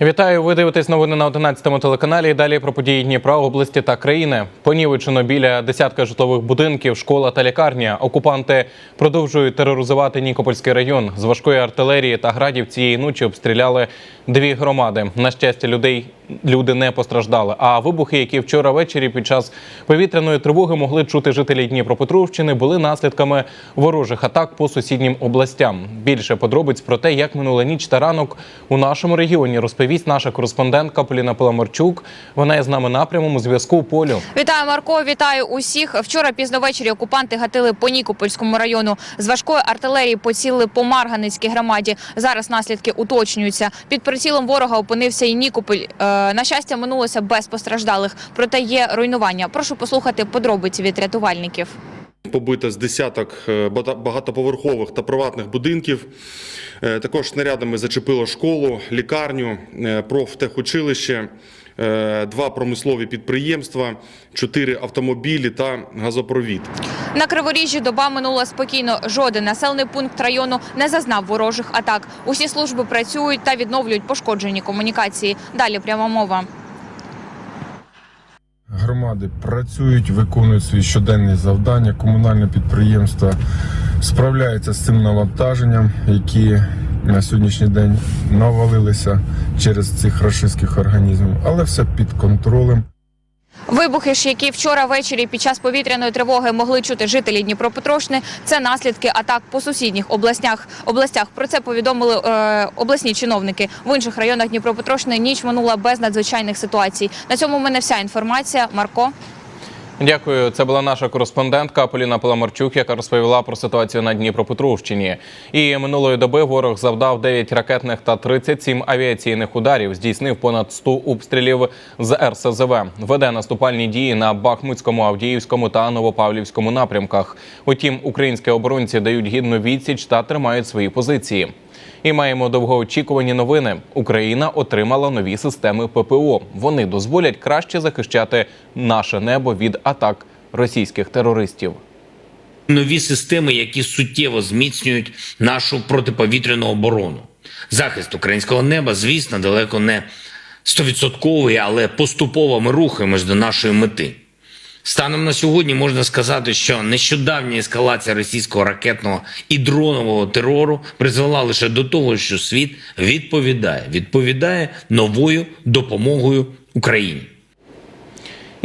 Вітаю. Ви дивитесь новини на 11 телеканалі. Далі про події Дніпра, області та країни. Понівечено біля десятка житлових будинків, школа та лікарня. Окупанти продовжують тероризувати Нікопольський район. З важкої артилерії та градів цієї ночі обстріляли дві громади. На щастя, людей люди не постраждали. А вибухи, які вчора ввечері під час повітряної тривоги могли чути жителі Дніпропетровщини, були наслідками ворожих атак по сусіднім областям. Більше подробиць про те, як минула ніч та ранок у нашому регіоні, розповість наша кореспондентка Поліна Паламарчук. Вона є з нами на прямому зв'язку. Полю. Вітаю, Марко. Вітаю усіх. Вчора пізно ввечері окупанти гатили по Нікопольському району. З важкої артилерії поцілили по Марганицькій громаді. Зараз наслідки уточнюються. Під прицілом ворога опинився і Нікополь. Е, на щастя, минулося без постраждалих. Проте є руйнування. Прошу послухати подробиці від рятувальників. Побито з десяток е, багатоповерхових та приватних будинків. Е, Також снарядами зачепило школу, лікарню, е, профтехучилище, два промислові підприємства, чотири автомобілі та газопровід. На Криворіжжі доба минула спокійно. Жоден населений пункт району не зазнав ворожих атак. Усі служби працюють та відновлюють пошкоджені комунікації. Далі пряма мова. Громади працюють, виконують свої щоденні завдання. Комунальне підприємство справляється з цим навантаженням, які на сьогоднішній день навалилися через цих рашистських організмів, але все під контролем. Вибухи ж, які вчора ввечері під час повітряної тривоги могли чути жителі Дніпропетровщини, це наслідки атак по сусідніх областях. областях. Про це повідомили е, обласні чиновники. В інших районах Дніпропетровщини ніч минула без надзвичайних ситуацій. На цьому в мене вся інформація. Марко. Дякую. Це була наша кореспондентка Поліна Паламарчук, яка розповіла про ситуацію на Дніпропетровщині. І минулої доби ворог завдав 9 ракетних та 37 авіаційних ударів. Здійснив понад 100 обстрілів з РСЗВ. Веде наступальні дії на Бахмутському, Авдіївському та Новопавлівському напрямках. Утім, українські оборонці дають гідну відсіч та тримають свої позиції. І маємо довгоочікувані новини. Україна отримала нові системи ППО. Вони дозволять краще захищати наше небо від атак російських терористів. нові системи, які суттєво зміцнюють нашу протиповітряну оборону. Захист українського неба, звісно, далеко не стовідсотковий, але поступово ми рухаємось до нашої мети. Станом на сьогодні можна сказати, що нещодавня ескалація російського ракетного і дронового терору призвела лише до того, що світ відповідає, відповідає новою допомогою Україні.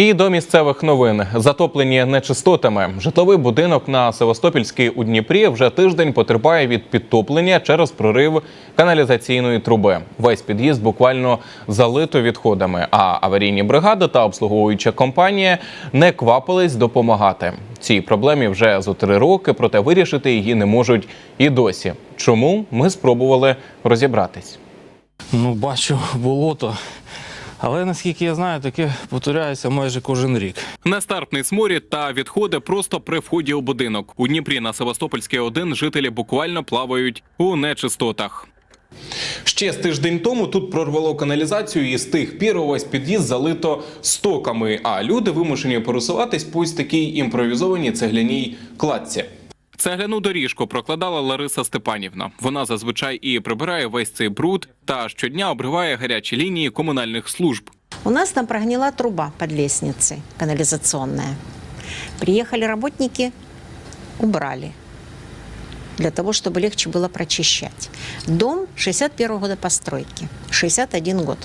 І до місцевих новин затоплені нечистотами. Житловий будинок на Севастопільській у Дніпрі вже тиждень потерпає від підтоплення через прорив каналізаційної труби. Весь під'їзд буквально залито відходами. А аварійні бригади та обслуговуюча компанія не квапились допомагати. Цій проблемі вже зо три роки, проте вирішити її не можуть і досі. Чому ми спробували розібратись? Ну, бачу болото. Але наскільки я знаю, таке повторяється майже кожен рік. Нестартний сморід та відходи просто при вході у будинок. У Дніпрі на Севастопольській 1 жителі буквально плавають у нечистотах. Ще з тиждень тому тут прорвало каналізацію, і з тих пір увесь під'їзд залито стоками. А люди вимушені пересуватись по ось такій імпровізованій цегляній кладці. Цегляну доріжку прокладала Лариса Степанівна. Вона зазвичай і прибирає весь цей бруд та щодня обриває гарячі лінії комунальних служб. У нас там прогнила труба под лестницей канализационная. Приехали работники, убрали для того, чтобы легче было прочищать. Дом 61 года постройки, 61 год.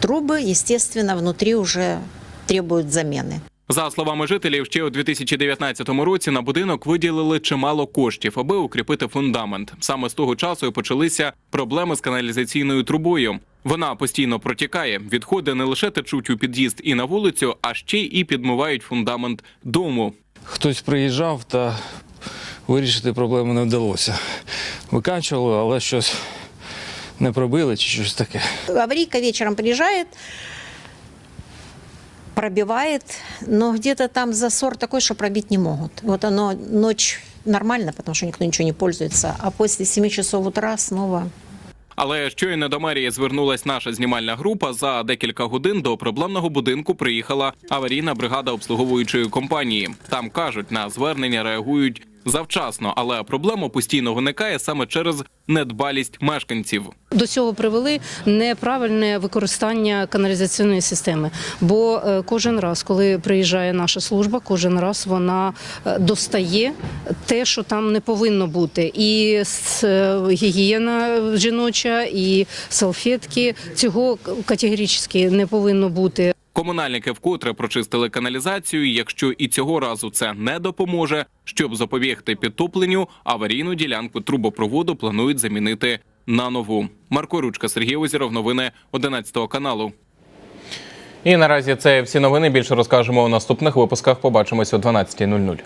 Трубы, естественно, внутри уже требуют замены. За словами жителів, ще у 2019 році на будинок виділили чимало коштів, аби укріпити фундамент. Саме з того часу і почалися проблеми з каналізаційною трубою. Вона постійно протікає. Відходи не лише течуть у під'їзд і на вулицю, а ще і підмивають фундамент дому. Хтось приїжджав та вирішити проблему не вдалося. Виканчували, але щось не пробили чи щось таке. Аварийка вечером приезжает, пробивает, но где-то там засор такой, что пробить не могут. Вот оно ночь нормально, потому что никто ничего не пользуется, а после 7 часов утра снова Але щойно до мерії звернулась наша знімальна група. За декілька годин до проблемного будинку приїхала аварійна бригада обслуговуючої компанії. Там кажуть, на звернення реагують завчасно, але проблема постійно виникає саме через недбалість мешканців. До цього привели неправильне використання каналізаційної системи. Бо е, кожен раз, коли приїжджає наша служба, кожен раз вона е, достає те, що там не повинно бути. І е, гігієна жіноча, і салфетки цього категорично не повинно бути. Комунальники вкотре прочистили каналізацію. Якщо і цього разу це не допоможе, щоб запобігти підтопленню, аварійну ділянку трубопроводу планують замінити на нову. Марко Ручка, Сергій Озіров, новини 11 каналу. І наразі це всі новини. Більше розкажемо у наступних випусках. Побачимось о 12.00.